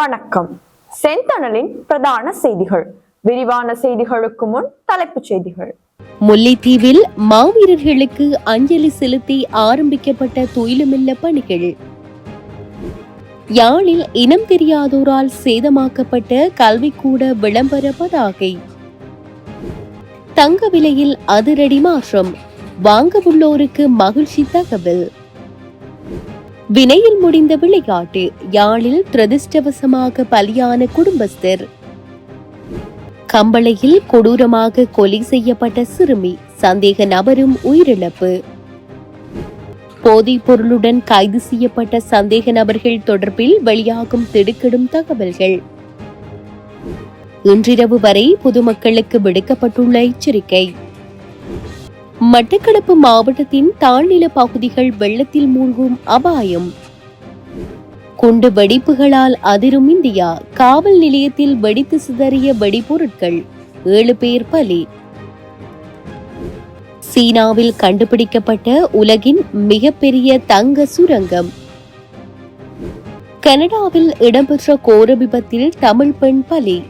வணக்கம். செந்தணலின் பிரதான செய்திகள். விரிவான செய்திகளுக்கு முன் தலைப்புச் செய்திகள். முல்லைத்தீவில் மாவீரர்களுக்கு அஞ்சலி செலுத்தி ஆரம்பிக்கப்பட்ட துயிலுமில்ல பணிகள். யாழில் இனம் தெரியாதோரால் சேதமாக்கப்பட்ட கல்விக்கூட விளம்பர பதாகை. தங்க விலையில் அதிரடி மாற்றம். வாங்கவுள்ளோருக்கு மகிழ்ச்சி தகவல். வினையில் முடிந்த விளையாட்டு யாழில் பிரதிஷ்டவசமாக பலியான குடும்பஸ்தர். கம்பளையில் கொடூரமாக கொலை செய்யப்பட்ட சிறுமி சந்தேக நபரும் உயிரிழப்பு. போதைப் பொருளுடன் கைது செய்யப்பட்ட சந்தேக நபர்கள் தொடர்பில் வெளியாகும் திடுக்கிடும் தகவல்கள். இன்றிரவு வரை பொதுமக்களுக்கு விடுக்கப்பட்டுள்ள எச்சரிக்கை. மட்டக்களப்பு மாவட்டத்தின் தாழ்நில பகுதிகள் வெள்ளத்தில் மூழ்கும் அபாயம். குண்டு வெடிப்புகளால் அதிரும் இந்தியா காவல் நிலையத்தில் வெடித்து சிதறிய வெடிபொருட்கள் ஏழு பேர் பலி. சீனாவில் கண்டுபிடிக்கப்பட்ட உலகின் மிகப்பெரிய தங்க சுரங்கம். கனடாவில் இடம்பெற்ற கோர விபத்தில் தமிழ் பெண் பலி.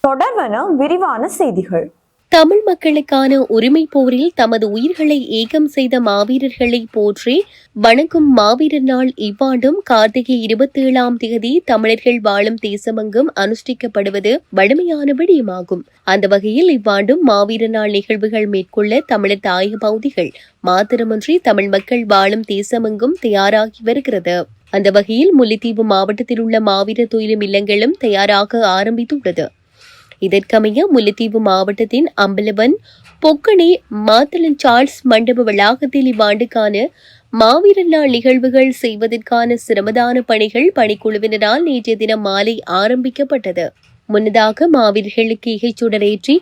தொடர்வன விரிவான செய்திகள். தமிழ் மக்களுக்கான உரிமை போரில் தமது உயிர்களை ஏகம் செய்த மாவீரர்களை போற்றி வணங்கும் மாவீரர் நாள் இவ்வாண்டும் கார்த்திகை இருபத்தி ஏழாம் தேதி தமிழர்கள் வாழும் தேசமெங்கும் அனுஷ்டிக்கப்படுவது வலிமையான விடயமாகும். அந்த வகையில் இவ்வாண்டும் மாவீரர் நாள் நிகழ்வுகள் மேற்கொள்ள தமிழர் தாய பகுதிகள் மாத்திரமன்றி தமிழ் மக்கள் வாழும் தேசமெங்கும் தயாராகி வருகிறது. அந்த வகையில் முல்லைத்தீவு மாவட்டத்தில் உள்ள மாவீரர் தொழிலும் இல்லங்களும் தயாராக ஆரம்பித்துள்ளது. இதற்கமைய முல்லைத்தீவு மாவட்டத்தின் அம்பலவன் பொக்கணி மாத்தளன் சார்ல்ஸ் மண்டப வளாகத்தில் இவ்வாண்டுக்கான மாவீரர் நாள் நிகழ்வுகள் செய்வதற்கான சிரமதான பணிகள் பணிக்குழுவினரால் நேற்றைய தினம் மாலை ஆரம்பிக்கப்பட்டது. முன்னதாக மாவீரர்களுக்கு இகைச்சுடரேற்றி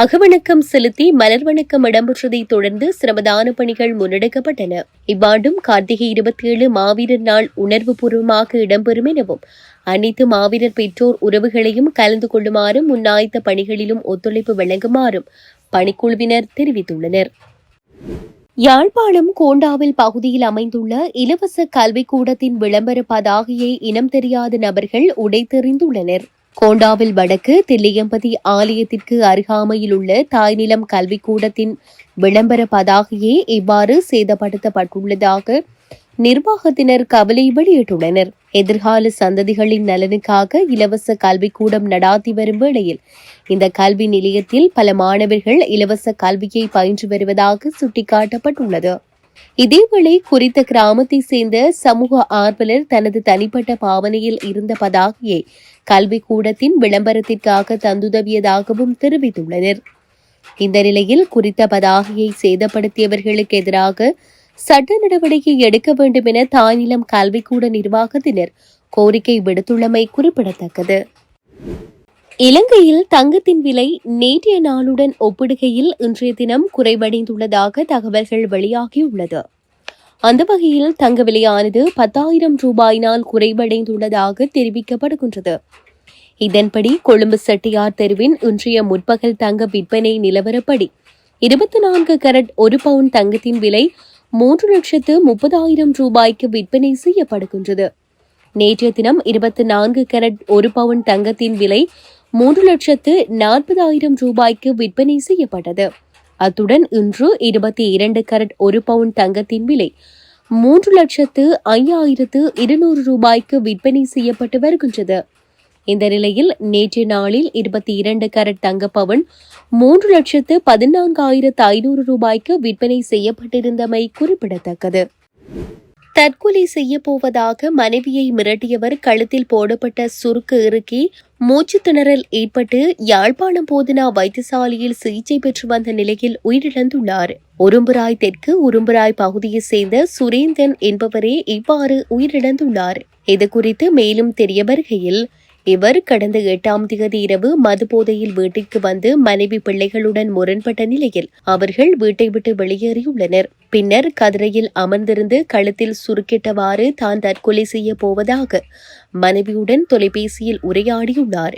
அகவணக்கம் செலுத்தி மலர் வணக்கம் இடம்பெற்றதை தொடர்ந்து சிரமதான பணிகள் முன்னெடுக்கப்பட்டன. இவ்வாண்டும் கார்த்திகை இருபத்தி ஏழு மாவீரர் நாள் உணர்வுபூர்வமாக இடம்பெறும் எனவும் அனைத்து மாவீரர் பெற்றோர் உறவுகளையும் கலந்து கொள்ளுமாறும் முன்னாய்த்த பணிகளிலும் ஒத்துழைப்பு வழங்குமாறும் பணிக்குழுவினர் தெரிவித்துள்ளனர். யாழ்ப்பாணம் கோண்டாவில் பகுதியில் அமைந்துள்ள இலவச கல்விக்கூடத்தின் விளம்பர பதாகையை இனம் தெரியாத நபர்கள் உடைத்தெறிந்துள்ளனர். கோண்டாவில் வடக்கு தில்லியம்பதி ஆலயத்திற்கு அருகாமையில் உள்ள தாய்நிலம் கல்விக்கூடத்தின் விளம்பர பதாகையே இவ்வாறு சேதப்படுத்தப்பட்டுள்ளதாக நிர்வாகத்தினர் கவலை வெளியிட்டுள்ளனர். எதிர்கால சந்ததிகளின் நலனுக்காக இலவச கல்விக்கூடம் நடாத்தி வரும் வேளையில் இந்த கல்வி நிலையத்தில் பல மாணவர்கள் இலவச கல்வியை பயின்று வருவதாக சுட்டிக்காட்டப்பட்டுள்ளது. இதேவேளை குறித்த கிராமத்தை சேர்ந்த சமூக ஆர்வலர் தனது தனிப்பட்ட பாவனையில் இருந்த பதாகையை கல்விக்கூடத்தின் விளம்பரத்திற்காக தந்துதவியதாகவும் தெரிவித்துள்ளனர். இந்த நிலையில் குறித்த பதாகையை சேதப்படுத்தியவர்களுக்கு எதிராக சட்ட நடவடிக்கை எடுக்க வேண்டும் என தாய்நிலம் கல்விக்கூட நிர்வாகத்தினர் கோரிக்கை விடுத்துள்ளமை குறிப்பிடத்தக்கது. இலங்கையில் தங்கத்தின் விலை நேற்றைய நாளுடன் ஒப்பிடுகையில் இன்றைய தினம் குறைவடைந்துள்ளதாக தகவல்கள் வெளியாகியுள்ளது. அந்த வகையில் தங்க விலையானது பத்தாயிரம் ரூபாயினால் குறைவடைந்துள்ளதாக தெரிவிக்கப்படுகின்றது. இதன்படி கொழும்பு செட்டியார் தெருவின் இன்றைய முற்பகல் தங்க விற்பனை நிலவரப்படி இருபத்தி நான்கு கரட் ஒரு பவுன் தங்கத்தின் விலை மூன்று லட்சத்து முப்பதாயிரம் ரூபாய்க்கு விற்பனை செய்யப்படுகின்றது. நேற்றைய தினம் இருபத்தி நான்கு கரட் ஒரு பவுன் தங்கத்தின் விலை மூன்று லட்சத்து நாற்பதாயிரம் ரூபாய்க்கு விற்பனை செய்யப்பட்டது. அத்துடன் இன்று இருபத்தி இரண்டு கரட் ஒரு பவுன் தங்கத்தின் விலை மூன்று லட்சத்து ஐயாயிரத்து இருநூறு ரூபாய்க்கு விற்பனை செய்யப்பட்டு வருகின்றது. இந்த நிலையில் நேற்று நாளில் இருபத்தி இரண்டு கரட் தங்க பவுன் மூன்று லட்சத்து பதினான்காயிரத்து ஐநூறு ரூபாய்க்கு விற்பனை செய்யப்பட்டிருந்தமை குறிப்பிடத்தக்கது. தற்கொலை செய்ய போவதாக மனைவியை மிரட்டியவர் கழுத்தில் போடப்பட்ட சுருக்கு இறுக்கி மூச்சு திணறல் ஏற்பட்டு யாழ்ப்பாணம் போதனா வைத்தியசாலையில் சிகிச்சை பெற்று வந்த நிலையில் உயிரிழந்துள்ளார். உரும்புராய் தெற்கு உரும்புராய் பகுதியைச் சேர்ந்த சுரேந்தன் என்பவரே இவ்வாறு உயிரிழந்துள்ளார். இதுகுறித்து மேலும் தெரிய வருகையில் இவர் கடந்த எட்டாம் தேதி இரவு மது போதையில் வீட்டிற்கு வந்து மனைவி பிள்ளைகளுடன் முரண்பட்ட நிலையில் அவர்கள் வீட்டை விட்டு வெளியேறியுள்ளனர். பின்னர் கதிரையில் அமர்ந்திருந்து கழுத்தில் சுருக்கிட்டவாறு தான் தற்கொலை செய்ய போவதாக மனைவியுடன் தொலைபேசியில் உரையாடியுள்ளார்.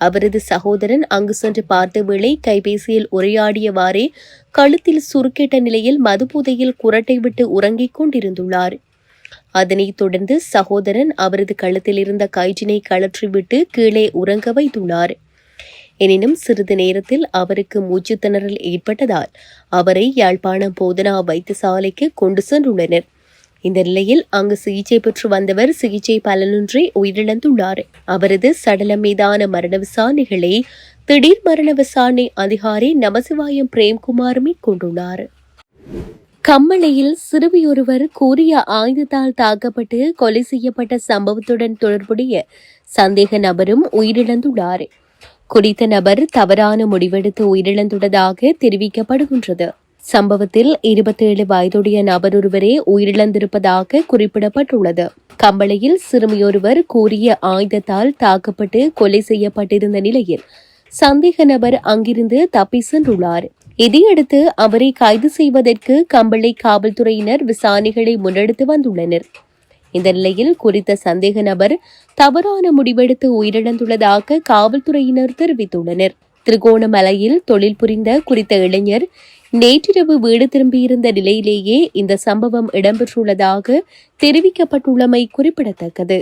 அவரது சகோதரன் அங்கு சென்று பார்த்த வேளை கைபேசியில் உரையாடியவாறே கழுத்தில் சுருக்கிட்ட நிலையில் மதுபோதையில் குரட்டை விட்டு உறங்கிக் கொண்டிருந்துள்ளார். அதனைத் தொடர்ந்து சகோதரன் அவரது கழுத்தில் இருந்த கயிற்றினை கழற்றிவிட்டு கீழே உறங்க வைத்துள்ளார். எனினும் சிறிது நேரத்தில் அவருக்கு மூச்சுத்திணறல் ஏற்பட்டதால் அவரை யாழ்ப்பாணம் போதனா வைத்தியசாலைக்கு கொண்டு சென்றுள்ளனர். இந்த நிலையில் அங்கு சிகிச்சை பெற்று வந்தவர் சிகிச்சை பலனின்றி உயிரிழந்துள்ளார். அவரது சடலம் மீதான மரண விசாரணைகளை திடீர் மரண விசாரணை அதிகாரி நமசிவாயம் பிரேம்குமார் மேற்கொண்டுள்ளார். கம்மளையில் சிறுமியொருவர் கூறிய ஆயுதத்தால் தாக்கப்பட்டு கொலை செய்யப்பட்ட சம்பவத்துடன் தொடர்புடைய சந்தேக நபரும் உயிரிழந்துள்ளார். குறித்த நபர் தவறான முடிவெடுத்து உயிரிழந்துள்ளதாக தெரிவிக்கப்படுகின்றது. சம்பவத்தில் இருபத்தேழு வயதுடைய நபர் ஒருவரே உயிரிழந்திருப்பதாக குறிப்பிடப்பட்டுள்ளது. கம்பளையில் சிறுமியொருவர் கூறிய ஆயுதத்தால் தாக்கப்பட்டு கொலை செய்யப்பட்டிருந்த நிலையில் சந்தேக நபர் அங்கிருந்து தப்பி சென்றுள்ளார். இதையடுத்து அவரை கைது செய்வதற்கு கம்பளை காவல்துறையினர் விசாரணைகளை முன்னெடுத்து வந்துள்ளனர். இந்த நிலையில் குறித்த சந்தேக நபர் தவறான முடிவெடுத்து உயிரிழந்துள்ளதாக காவல்துறையினர் தெரிவித்துள்ளனர். திருகோணமலையில் தொழில் புரிந்த குறித்த இளைஞர் நேற்றிரவு வீடு திரும்பியிருந்த நிலையிலேயே இந்த சம்பவம் இடம்பெற்றுள்ளதாக தெரிவிக்கப்பட்டுள்ளமை குறிப்பிடத்தக்கது.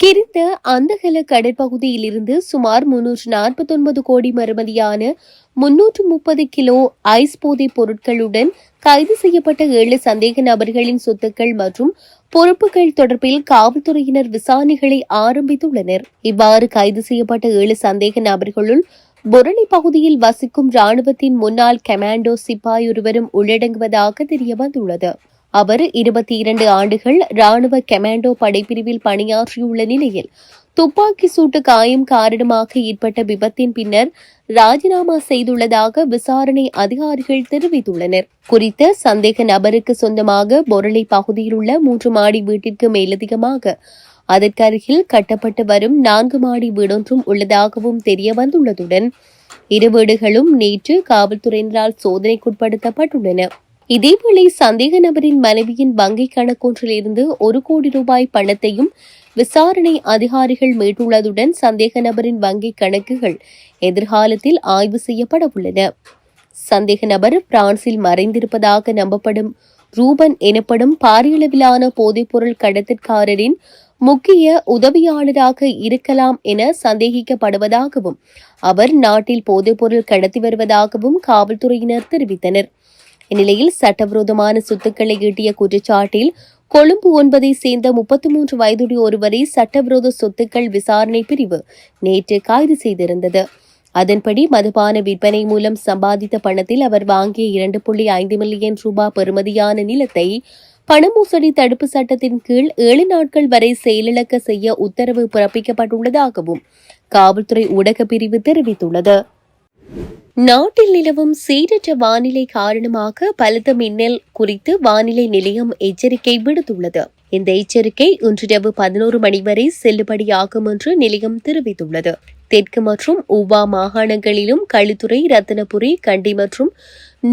கிரிந்த அந்தகல கடற்பகுதியில் இருந்து சுமார் முன்னூற்று நாற்பத்தொன்பது கோடி மறுமதியான முன்னூற்று முப்பது கிலோ ஐஸ் போதைப் பொருட்களுடன் கைது செய்யப்பட்ட ஏழு சந்தேக நபர்களின் சொத்துக்கள் மற்றும் பொறுப்புகள் தொடர்பில் காவல்துறையினர் விசாரணைகளை ஆரம்பித்துள்ளனர். இவ்வாறு கைது செய்யப்பட்ட ஏழு சந்தேக நபர்களுள் பொருளை பகுதியில் வசிக்கும் ராணுவத்தின் முன்னாள் கமாண்டோ சிப்பாய் ஒருவரும் உள்ளடங்குவதாக தெரியவந்துள்ளது. அவர் இருபத்தி இரண்டு ஆண்டுகள் ராணுவ கமாண்டோ படைப்பிரிவில் பணியாற்றியுள்ள நிலையில் துப்பாக்கி சூட்டு காயம் காரணமாக ஏற்பட்ட விபத்தின் பின்னர் ராஜினாமா செய்துள்ளதாக விசாரணை அதிகாரிகள் தெரிவித்துள்ளனர். குறித்த சந்தேக நபருக்கு சொந்தமாக பொருளை பகுதியில் உள்ள மூன்று மாடி வீட்டிற்கு மேலதிகமாக அதற்கருகில் கட்டப்பட்டு வரும் நான்கு மாடி வீடொன்றும் உள்ளதாகவும் தெரிய வந்துள்ளதுடன் இரு வீடுகளும் நேற்று காவல்துறையினரால் சோதனைக்குட்படுத்தப்பட்டுள்ளன. இதேவேளை சந்தேக நபரின் மனைவியின் வங்கிக் கணக்கொன்றில் இருந்து ஒரு கோடி ரூபாய் பணத்தையும் விசாரணை அதிகாரிகள் மீட்டுள்ளதுடன் சந்தேக நபரின் வங்கிக் கணக்குகள் எதிர்காலத்தில் ஆய்வு செய்யப்பட உள்ளன. சந்தேக நபர் பிரான்சில் மறைந்திருப்பதாக நம்பப்படும் ரூபன் எனப்படும் பாரியளவிலான போதைப்பொருள் கடத்தற்காரரின் முக்கிய உதவியாளராக இருக்கலாம் என சந்தேகிக்கப்படுவதாகவும் அவர் நாட்டில் போதைப்பொருள் கடத்தி வருவதாகவும் காவல்துறையினர் தெரிவித்தனர். இந்நிலையில் சட்டவிரோதமான சொத்துக்களை ஈட்டிய குற்றச்சாட்டில் கொழும்பு ஒன்பதை சேர்ந்த முப்பத்தி மூன்று வயதுடைய ஒருவரை சட்டவிரோத சொத்துக்கள் விசாரணை பிரிவு நேற்று கைது செய்திருந்தது. அதன்படி மதுபான விற்பனை மூலம் சம்பாதித்த பணத்தில் அவர் வாங்கிய இரண்டு புள்ளி ஐந்து மில்லியன் ரூபாய் பெறுமதியான நிலத்தை பணமோசடி தடுப்பு சட்டத்தின் கீழ் ஏழு நாட்கள் வரை செயலிழக்க செய்ய உத்தரவு பிறப்பிக்கப்பட்டுள்ளதாகவும் காவல்துறை ஊடகப் பிரிவு தெரிவித்துள்ளது. நாட்டில் நிலவும் சீரற்ற வானிலை காரணமாக பலத்த மின்னல் குறித்து வானிலை நிலையம் எச்சரிக்கை விடுத்துள்ளது. இந்த எச்சரிக்கை இன்றிரவு பதினோரு மணி வரை செல்லுபடியாகும் என்று நிலையம் தெரிவித்துள்ளது. தெற்கு மற்றும் உவா மாகாணங்களிலும் களித்துறை ரத்தினபுரி கண்டி மற்றும்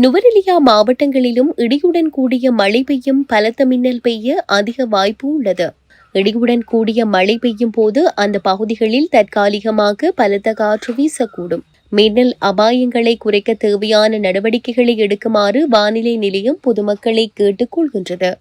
நுவரெலியா மாவட்டங்களிலும் இடியுடன் கூடிய மழை பெய்யும் பலத்த மின்னல் பெய்ய அதிக வாய்ப்பு உள்ளது. இடியுடன் கூடிய மழை பெய்யும் போது அந்த பகுதிகளில் தற்காலிகமாக பலத்த காற்று வீசக்கூடும். மின்னல் அபாயங்களை குறைக்க தேவையான நடவடிக்கைகளை எடுக்குமாறு வானிலை நிலையம் பொதுமக்களை கேட்டுக்கொள்கின்றது.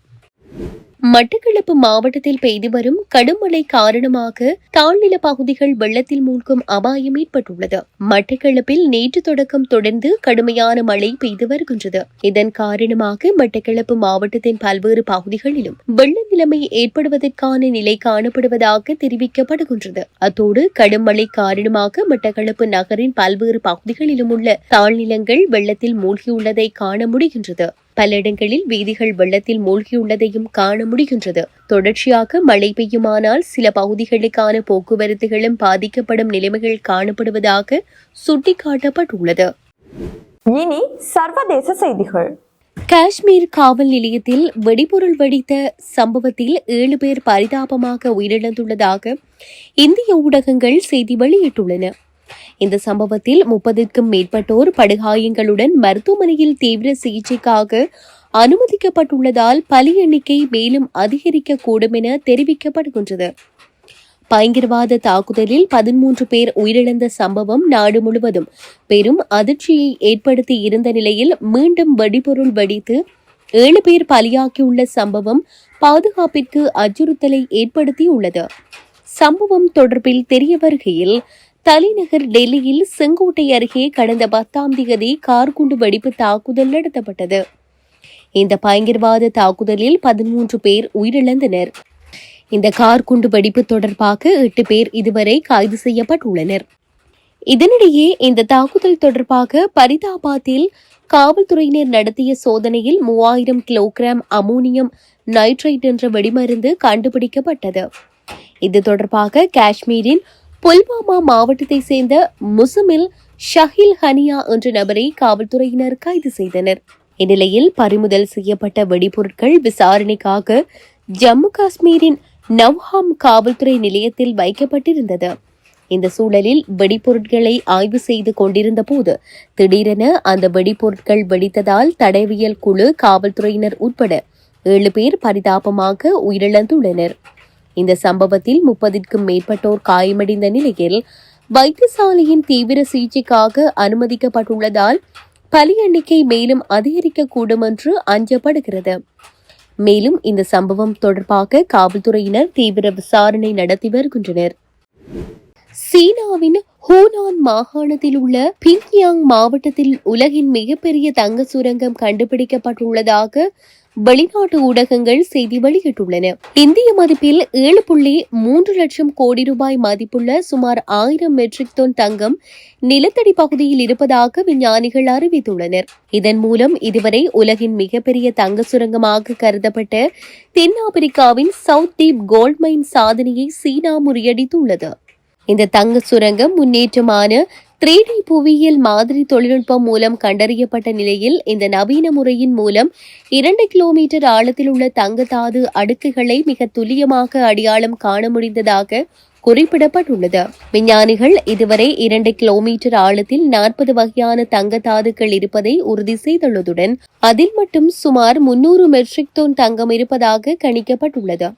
மட்டக்களப்பு மாவட்டத்தில் பெய்து வரும் கடும் மழை காரணமாக தாழ்நில பகுதிகள் வெள்ளத்தில் மூழ்கும் அபாயம் ஏற்பட்டுள்ளது. மட்டக்களப்பில் நேற்று தொடக்கம் தொடர்ந்து கடுமையான மழை பெய்து வருகின்றது. இதன் காரணமாக மட்டக்களப்பு மாவட்டத்தின் பல்வேறு பகுதிகளிலும் வெள்ள நிலைமை ஏற்படுவதற்கான நிலை காணப்படுவதாக தெரிவிக்கப்படுகின்றது. அத்தோடு கடும் மழை காரணமாக மட்டக்களப்பு நகரின் பல்வேறு பகுதிகளிலும் உள்ள தாழ்நிலங்கள் வெள்ளத்தில் மூழ்கியுள்ளதை காண முடிகின்றது. பல இடங்களில் வீதிகள் வெள்ளத்தில் மூழ்கியுள்ளதையும் காண முடிகின்றது. தொடர்ச்சியாக மழை பெய்யுமானால் சில பகுதிகளுக்கான போக்குவரத்துகளும் பாதிக்கப்படும் நிலைமைகள் காணப்படுவதாக சுட்டிக்காட்டப்பட்டுள்ளது. இனி சர்வதேச செய்திகள். காஷ்மீர் காவல் நிலையத்தில் வெடிபொருள் வெடித்த சம்பவத்தில் ஏழு பேர் பரிதாபமாக உயிரிழந்துள்ளதாக இந்திய ஊடகங்கள் செய்தி வெளியிட்டுள்ளன. இந்த சம்பவத்தில் முப்பதுக்கும் மேற்பட்டோர் படுகாயங்களுடன் மருத்துவமனையில் தீவிர சிகிச்சைக்காக அனுமதிக்கப்பட்டுள்ளதால் பலி எண்ணிக்கை மேலும் அதிகரிக்கக்கூடும் என தெரிவிக்கப்படுகின்றது. பயங்கரவாத தாக்குதலில் பதிமூன்று பேர் உயிரிழந்த சம்பவம் நாடு முழுவதும். பெரும் அதிர்ச்சியை ஏற்படுத்தி இருந்த நிலையில் மீண்டும் வெடிபொருள் வெடித்து ஏழு பேர் பலியாகியுள்ள சம்பவம் பாதுகாப்பிற்கு அச்சுறுத்தலை ஏற்படுத்தியுள்ளது. சம்பவம் தொடர்பில் தெரிய வருகையில் தலைநகர் டெல்லியில் செங்கோட்டை அருகே கடந்த பத்தாம் தேதி கார்குண்டு வெடிப்பு தாக்குதல் நடத்தப்பட்டது. இந்த பயங்கரவாத தாக்குதலில் பதிமூன்று பேர் உயிரிழந்தனர். இந்த கார் குண்டு வெடிப்பு தொடர்பாக எட்டு பேர் இதுவரை கைது செய்யப்பட்டுள்ளனர். இதனிடையே இந்த தாக்குதல் தொடர்பாக பரிதாபாத்தில் காவல்துறையினர் நடத்திய சோதனையில் மூவாயிரம் கிலோகிராம் அமோனியம் நைட்ரைட் என்ற வெடிமருந்து கண்டுபிடிக்கப்பட்டது. இது தொடர்பாக காஷ்மீரின் புல்வாமா மாவட்டத்தை சேர்ந்த முசுமில் ஷஹில் ஹனியா என்ற நபரை காவல்துறையினர் கைது செய்தனர். இந்நிலையில் பறிமுதல் செய்யப்பட்ட வெடிபொருட்கள் விசாரணைக்காக ஜம்மு காஷ்மீரின் நவ்ஹாம் காவல்துறை நிலையத்தில் வைக்கப்பட்டிருந்தது. இந்த சூழலில் வெடிபொருட்களை ஆய்வு செய்து கொண்டிருந்த போது திடீரென அந்த வெடிபொருட்கள் வெடித்ததால் தடைவியல் குழு காவல்துறையினர் உட்பட ஏழு பேர் பரிதாபமாக உயிரிழந்துள்ளனர். இந்த சம்பவத்தில் முப்பதிற்கும் மேற்பட்டோர் காயமடைந்த நிலையில் வைத்தியசாலையின் தீவிர சிகிச்சைக்காக அனுமதிக்கப்பட்டுள்ளதால் பலி எண்ணிக்கை மேலும் அதிகரிக்கக்கூடும் என்று அஞ்சப்படுகிறது. மேலும் இந்த சம்பவம் தொடர்பாக காவல்துறையினர் தீவிர விசாரணை நடத்தி வருகின்றனர். சீனாவின் ஹூனான் மாகாணத்தில் உள்ள பிங்யாங் மாவட்டத்தில் உலகின் மிகப்பெரிய தங்க சுரங்கம் கண்டுபிடிக்கப்பட்டுள்ளதாக வெளிநாட்டு ஊடகங்கள் செய்தி வெளியிட்டுள்ளன. இந்திய மதிப்பில் ஏழு புள்ளி மூன்று லட்சம் கோடி ரூபாய் மதிப்புள்ள சுமார் ஆயிரம் மெட்ரிக் டன் தங்கம் நிலத்தடி பகுதியில் இருப்பதாக விஞ்ஞானிகள் அறிவித்துள்ளனர். இதன் மூலம் இதுவரை உலகின் மிகப்பெரிய தங்க சுரங்கமாக கருதப்பட்ட தென்னாப்பிரிக்காவின் சவுத் தீப் கோல்ட் மைன் சாதனையை சீனா முறியடித்துள்ளது. இந்த தங்க சுரங்கம் முன்னேற்றமான த்ரீ டி புவியியல் மாதிரி தொழில்நுட்பம் மூலம் கண்டறியப்பட்ட நிலையில் இந்த நவீன முறையின் மூலம் இரண்டு கிலோமீட்டர் ஆழத்தில் உள்ள தங்கத்தாது அடுக்குகளை மிக துல்லியமாக அடையாளம் காண முடிந்ததாக குறிப்பிடப்பட்டுள்ளது. விஞ்ஞானிகள் இதுவரை இரண்டு கிலோமீட்டர் ஆழத்தில் நாற்பது வகையான தங்கத்தாதுக்கள் இருப்பதை உறுதி செய்துள்ளதுடன் அதில் மட்டும் சுமார் முன்னூறு மெட்ரிக் டன் தங்கம் இருப்பதாக கணிக்கப்பட்டுள்ளது.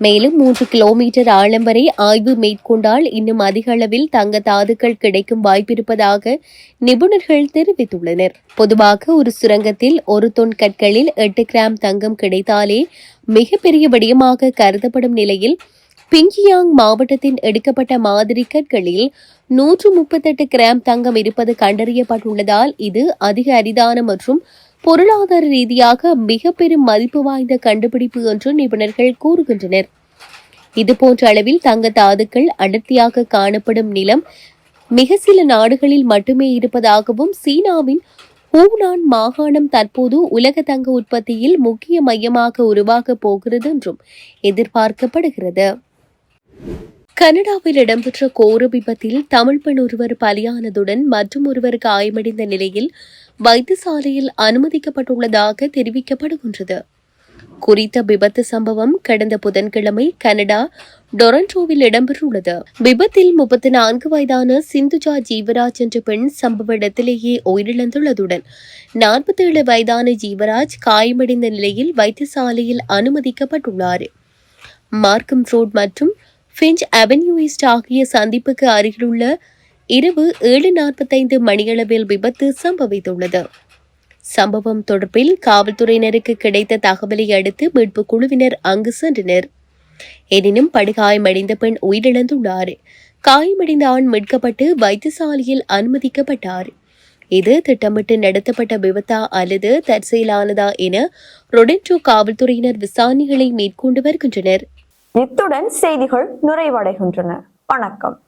மேலும் மூன்று கிலோமீட்டர் ஆழம் வரை ஆய்வு மேற்கொண்டால் இன்னும் அதிக அளவில் தங்க தாதுக்கள் கிடைக்கும் வாய்ப்பிருப்பதாக நிபுணர்கள் தெரிவித்துள்ளனர். பொதுவாக ஒரு சுரங்கத்தில் ஒரு தொன் கற்களில் எட்டு கிராம் தங்கம் கிடைத்தாலே மிகப்பெரிய விடயமாக கருதப்படும் நிலையில் பிங்கியாங் மாவட்டத்தின் எடுக்கப்பட்ட மாதிரி கற்களில் நூற்று முப்பத்தெட்டு கிராம் தங்கம் இருப்பது கண்டறியப்பட்டுள்ளதால் இது அதிக அரிதான மற்றும் பொருளாதார ரீதியாக மிக பெரும் மதிப்பு வாய்ந்த கண்டுபிடிப்பு என்று நிபுணர்கள் கூறுகின்றனர். இதுபோன்ற அளவில் தங்க தாதுக்கள் அடர்த்தியாக காணப்படும் நிலம் மிக சில நாடுகளில் மட்டுமே இருப்பதாகவும் சீனாவின் ஹூனான் மாகாணம் தற்போது உலக தங்க உற்பத்தியில் முக்கிய மையமாக உருவாகப் போகிறது என்றும் எதிர்பார்க்கப்படுகிறது. கனடாவில் இடம்பெற்ற கோர விபத்தில் தமிழ் பெண் ஒருவர் பலியானதுடன் மற்றும் ஒருவர் காயமடைந்த நிலையில் வைத்தியசாலையில் அனுமதிக்கப்பட்டுள்ளதாக தெரிவிக்கப்படுகின்றது. குறித்த விபத்து சம்பவம் கடந்த புதன்கிழமை கனடா டொரண்டோவில் இடம்பெற்றுள்ளது. விபத்தில் முப்பத்தி நான்கு வயதான சிந்துஜா ஜீவராஜ் என்ற பெண் சம்பவ இடத்திலேயே உயிரிழந்துள்ளதுடன் நாற்பத்தேழு வயதான ஜீவராஜ் காயமடைந்த நிலையில் வைத்தியசாலையில் அனுமதிக்கப்பட்டுள்ளார். மார்க்கம் ரோட் மற்றும் ஃபிஞ்ச் அவென்யூ ஈஸ்ட் ஆகிய சந்திப்புக்கு அருகிலுள்ள இரவு ஏழு நாற்பத்தைந்து மணியளவில் விபத்து சம்பவித்துள்ளது. சம்பவம் தொடர்பில் காவல்துறையினருக்கு கிடைத்த தகவலை அடுத்து மீட்பு குழுவினர் அங்கு சென்றனர். எனினும் படுகாயமடைந்த பெண் உயிரிழந்துள்ளார். காயமடைந்த ஆண் மீட்கப்பட்டு வைத்தியசாலையில் அனுமதிக்கப்பட்டார். இது திட்டமிட்டு நடத்தப்பட்ட விபத்தா அல்லது தற்செயலானதா என ரொடென்டோ காவல்துறையினர் விசாரணைகளை மேற்கொண்டு வருகின்றனர். இத்துடன் செய்திகள் நிறைவடைகின்றன. வணக்கம்.